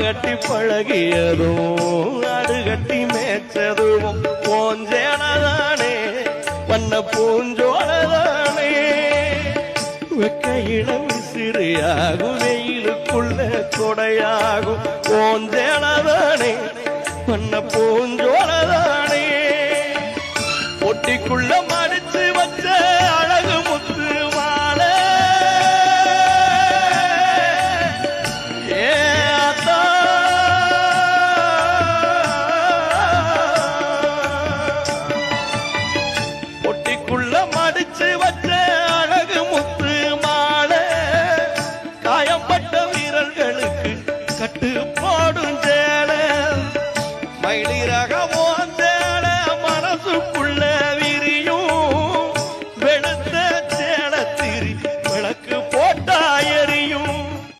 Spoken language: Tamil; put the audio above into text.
கட்டி பழகியதும் அது கட்டி மேய்ச்சதும் போஞ்சேனதானே வண்ண பூஞ்சோழதானே வெக்கையில சிறியாகும் வெயிலுக்குள்ள கொடையாகும் போஞ்சேனதானே வண்ண பூஞ்சோனதானே ஒட்டிக்குள்ள மடிச்சு வச்ச மயிலிறா